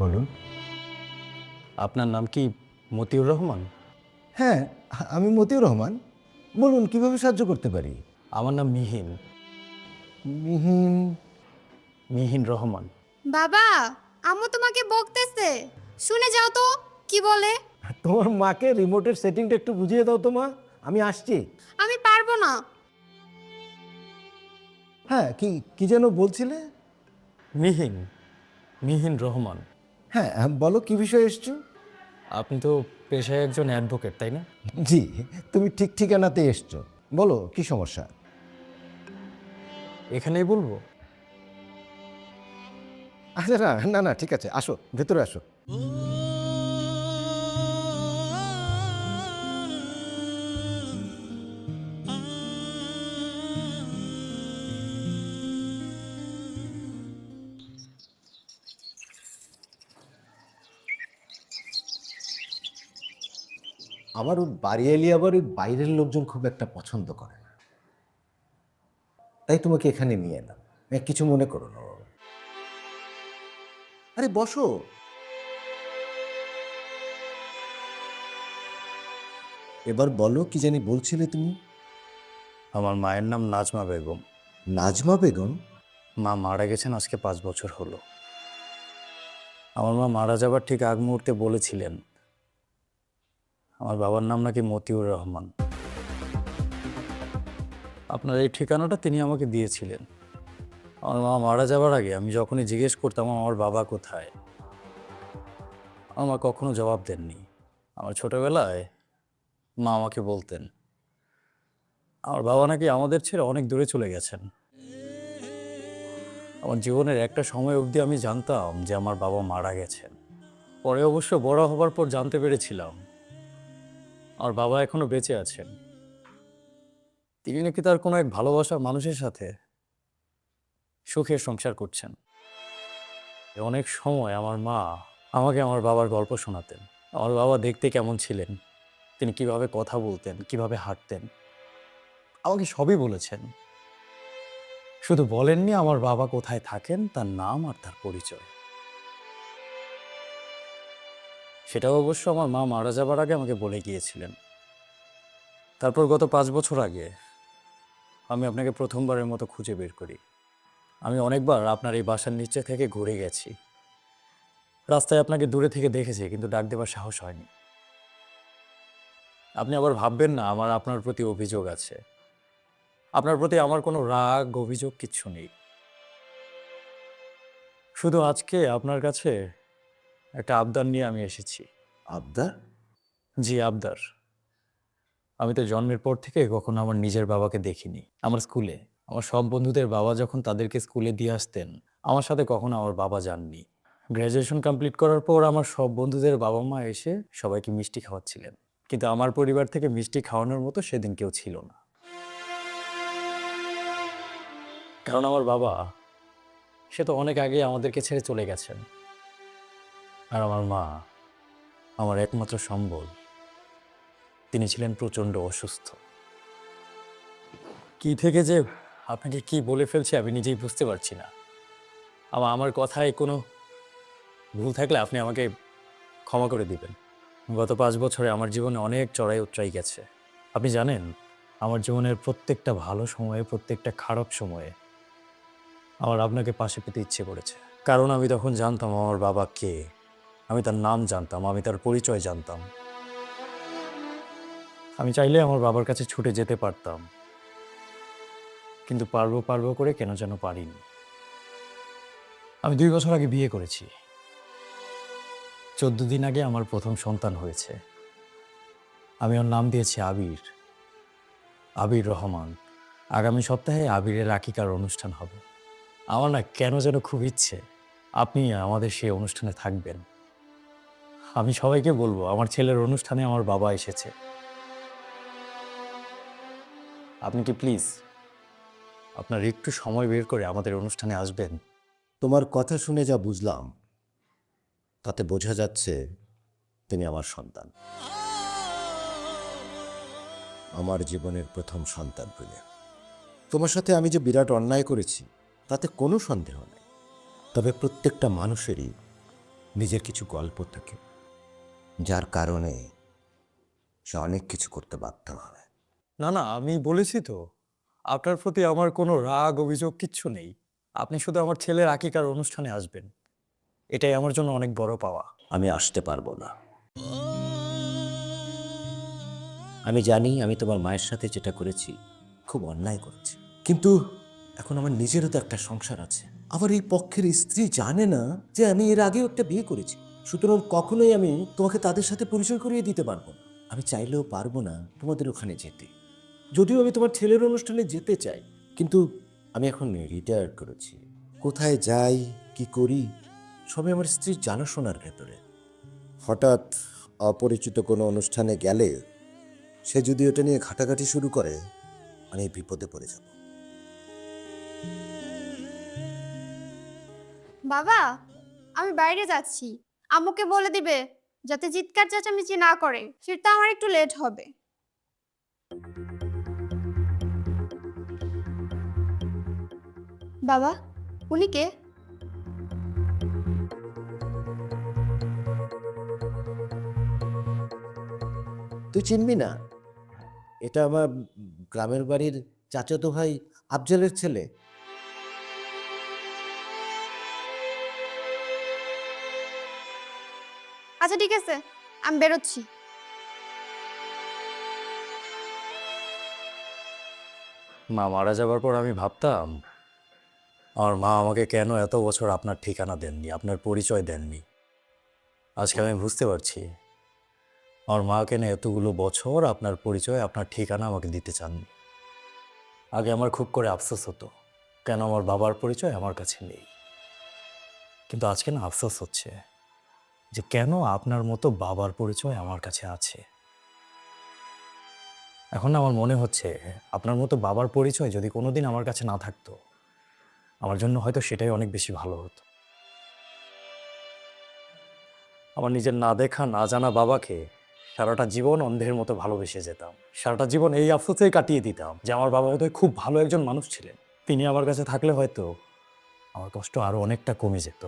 বলুন। আপনার নাম কি মতিউর রহমান? হ্যাঁ আমি মতিউর রহমান। বলুন কীভাবে সাহায্য করতে পারি? আমার নাম মিহিন। মিহিন? মিহিন রহমান। বাবা আম্মু তোমাকে বকতেছে। শুনে যাও তো কি বলে? তোমার মাকে রিমোটের সেটিংটা একটু বুঝিয়ে দাও তো মা আমি আসছি। আমি পারব না। হ্যাঁ কি কি যেন বলছিলে? মিহিন মিহিন রহমান। হ্যাঁ বলো কি বিষয়ে এসছো? আপনি তো পেশায় একজন অ্যাডভোকেট তাই না? জি তুমি ঠিক ঠিকানাতে এসছো। বলো কি সমস্যা? এখানেই বলব? আচ্ছা না না না ঠিক আছে আসো ভেতরে আসো। আমার ওই বাড়ি এলি আবার ওই বাইরের লোকজন খুব একটা পছন্দ করে না। তাই তোমাকে এখানে নিয়ে এলাম। কিছু মনে করো না। আরে বসো। এবার বলো কি জানি বলছিলে তুমি? আমার মায়ের নাম নাজমা বেগম। নাজমা বেগম? মা মারা গেছেন আজকে পাঁচ বছর হলো। আমার মা মারা যাবার ঠিক আগ মুহূর্তে বলেছিলেন আমার বাবার নাম নাকি মতিউর রহমান। আপনার এই ঠিকানাটা তিনি আমাকে দিয়েছিলেন। আমার মা মারা যাবার আগে আমি যখনই জিজ্ঞেস করতাম, আমার বাবা কোথায়? আমার কখনো জবাব দেননি। আমার ছোটবেলায় মা আমাকে বলতেন, আমার বাবা নাকি আমাদের ছেড়ে অনেক দূরে চলে গেছেন। আমার জীবনের একটা সময় অবধি আমি জানতাম যে আমার বাবা মারা গেছেন। পরে অবশ্য বড় হবার পর জানতে পেরেছিলাম আমার বাবা এখনও বেঁচে আছেন। তিনি নাকি তার কোনো এক ভালোবাসার মানুষের সাথে সুখে সংসার করছেন। অনেক সময় আমার মা আমাকে আমার বাবার গল্প শোনাতেন। আমার বাবা দেখতে কেমন ছিলেন? তিনি কীভাবে কথা বলতেন? কীভাবে হাঁটতেন? আমাকে সবই বলেছেন। শুধু বলেননি আমার বাবা কোথায় থাকেন, তার নাম আর তার পরিচয়। সেটাও অবশ্য আমার মা মারা যাবার আগে আমাকে বলে গিয়েছিলেন। তারপর গত পাঁচ বছর আগে আমি আপনাকে প্রথমবারের মতো খুঁজে বের করি। আমি অনেকবার আপনার এই বাসার নিচে থেকে ঘুরে গেছি। রাস্তায় আপনাকে দূরে থেকে দেখেছি, কিন্তু ডাক দেবার সাহস হয়নি। আপনি আবার ভাববেন না, আমার, আপনার প্রতি অভিযোগ আছে। আপনার প্রতি আমার কোনো রাগ, অভিযোগ কিচ্ছু নেই। শুধু আজকে আপনার কাছে একটা আবদার নিয়ে আমি এসেছি। আবদার? জি আবদার। আমি তো জন্মের পর থেকে কখনো আমার নিজের বাবাকে দেখিনি। আমার স্কুলে। আমার সব বন্ধুদের বাবা যখন তাদেরকে স্কুলে দিয়ে আসতেন আমার সাথে কখনো আমার বাবা যাননি। গ্র্যাজুয়েশন কমপ্লিট করার পর আমার সব বন্ধুদের বাবা মা এসে সবাইকে মিষ্টি খাওয়াচ্ছিলেন। কিন্তু আমার পরিবার থেকে মিষ্টি খাওয়ানোর মতো সেদিন কেউ ছিল না। কারণ আমার বাবা সে তো অনেক আগে আমাদেরকে ছেড়ে চলে গেছেন। আর আমার মা আমার একমাত্র সম্বল। তিনি ছিলেন প্রচণ্ড অসুস্থ। কি থেকে যে আপনাকে কি বলে ফেলছে আমি নিজেই বুঝতে পারছি না। আমার আমার কথায় কোনো ভুল থাকলে আপনি আমাকে ক্ষমা করে দিবেন। গত পাঁচ বছরে আমার জীবনে অনেক চড়াই উতরাই গেছে। আপনি জানেন, আমার জীবনের প্রত্যেকটা ভালো সময়ে, প্রত্যেকটা খারাপ সময়ে আমার আপনাকে পাশে পেতে ইচ্ছে করেছে। কারণ আমি তখন জানতাম আমার বাবা কে। আমি তার নাম জানতাম, আমি তার পরিচয় জানতাম। আমি চাইলে আমার বাবার কাছে ছুটে যেতে পারতাম। কিন্তু পারব পারব করে কেন যেন পারিনি। আমি দুই বছর আগে বিয়ে করেছি। চোদ্দ দিন আগে আমার প্রথম সন্তান হয়েছে। আমি ওর নাম দিয়েছি আবির। আবির রহমান। আগামী সপ্তাহে আবিরের আকিকার অনুষ্ঠান হবে। আমার না কেন যেন খুব ইচ্ছে। আপনি আমাদের সেই অনুষ্ঠানে থাকবেন। আমি সবাইকে বলব, আমার ছেলের অনুষ্ঠানে আমার বাবা এসেছে। আপনি কি প্লিজ আপনার একটু সময় বের করে আমাদের অনুষ্ঠানে আসবেন? তোমার কথা শুনে যা বুঝলাম, তাতে বোঝা যাচ্ছে তিনি আমার সন্তান। আমার জীবনের প্রথম সন্তান বলে তোমার সাথে আমি যে বিরাট অন্যায় করেছি, তাতে কোনো সন্দেহ নেই। তবে প্রত্যেকটা মানুষেরই নিজের কিছু গল্প থাকে। যার কারণে সে অনেক কিছু করতে বাধ্য হয় না না আমি বলেছি তো আপনার প্রতি আমার কোনো রাগ অভিযোগ কিচ্ছু নেই। আপনি শুধু আমার ছেলের আকিকার অনুষ্ঠানে আসবেন। এটাই আমার জন্য অনেক বড় পাওয়া। আমি আসতে পারব না। আমি জানি আমি তোমার মায়ের সাথে যেটা করেছি খুব অন্যায় করেছি। কিন্তু এখন আমার নিজেরও তো একটা সংসার আছে। আবার এই পক্ষের স্ত্রী জানে না যে আমি এর আগেও একটা বিয়ে করেছি। সুতরাং কখনোই আমি তোমাকে তাদের সাথে পরিচয় করিয়ে দিতে পারব না। আমি চাইলেও পারব না তোমাদের ওখানে যেতে। যদিও আমি তোমার ছেলের অনুষ্ঠানে যেতে চাই, কিন্তু আমি এখন রিটায়ার করেছি। কোথায় যাই, কি করি, সবই আমার স্ত্রীর জানাশোনার ভেতরে। হঠাৎ অপরিচিত কোনো অনুষ্ঠানে গেলে সে যদি ওটা নিয়ে ঘাটাঘাটি শুরু করে, আমি বিপদে পড়ে যাব। বাবা, আমি বাইরে যাচ্ছি। আম্মুকে বলে দিবে যাতে চিৎকার চেঁচামেচি না করে। সেটা আমার একটু লেট হবে। বাবা, উনি কে? তুই চিনবি না? এটা আমার গ্রামের বাড়ির চাচাতো ভাই আফজালের ছেলে। আচ্ছা ঠিক আছে, আমি বেরোচ্ছি। মা মারা যাবার পর আমি ভাবতাম, আমার মা আমাকে কেন এত বছর আপনার ঠিকানা দেননি, আপনার পরিচয় দেননি? আজকে আমি বুঝতে পারছি, আমার মা কেন এতগুলো বছর আপনার পরিচয়, আপনার ঠিকানা আমাকে দিতে চাননি? আগে আমার খুব করে আফসোস হতো, কেন আমার বাবার পরিচয় আমার কাছে নেই? কিন্তু আজকে না আফসোস হচ্ছে। যে কেন আপনার মতো বাবার পরিচয় আমার কাছে আছে? এখন আমার মনে হচ্ছে আপনার মতো বাবার পরিচয় যদি কোনোদিন আমার কাছে না থাকতো, আমার জন্য হয়তো সেটাই অনেক বেশি ভালো হতো। আমার নিজের না দেখা, না জানা বাবাকে সারাটা জীবন অন্ধের মতো ভালোবেসে যেতাম। সারাটা জীবন এই আফসোসেই কাটিয়ে দিতাম যে আমার বাবা বোধহয় খুব ভালো একজন মানুষ ছিলেন। তিনি আমার কাছে থাকলে হয়তো আমার কষ্ট আরও অনেকটা কমে যেত।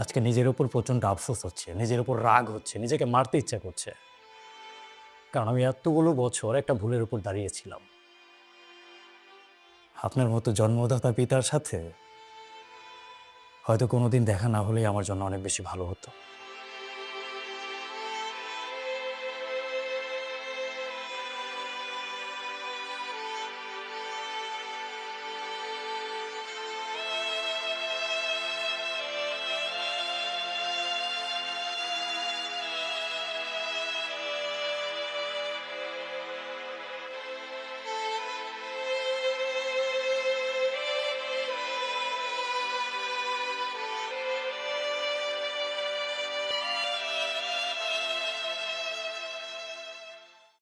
আজকে নিজের উপর প্রচণ্ড আফসোস হচ্ছে, নিজের উপর রাগ হচ্ছে, নিজেকে মারতে ইচ্ছা করছে। কারণ আমি এতগুলো বছর একটা ভুলের উপর দাঁড়িয়েছিলাম আপনার মতো জন্মদাতা পিতার সাথে হয়তো কোনোদিন দেখা না হলেই আমার জন্য অনেক বেশি ভালো হতো।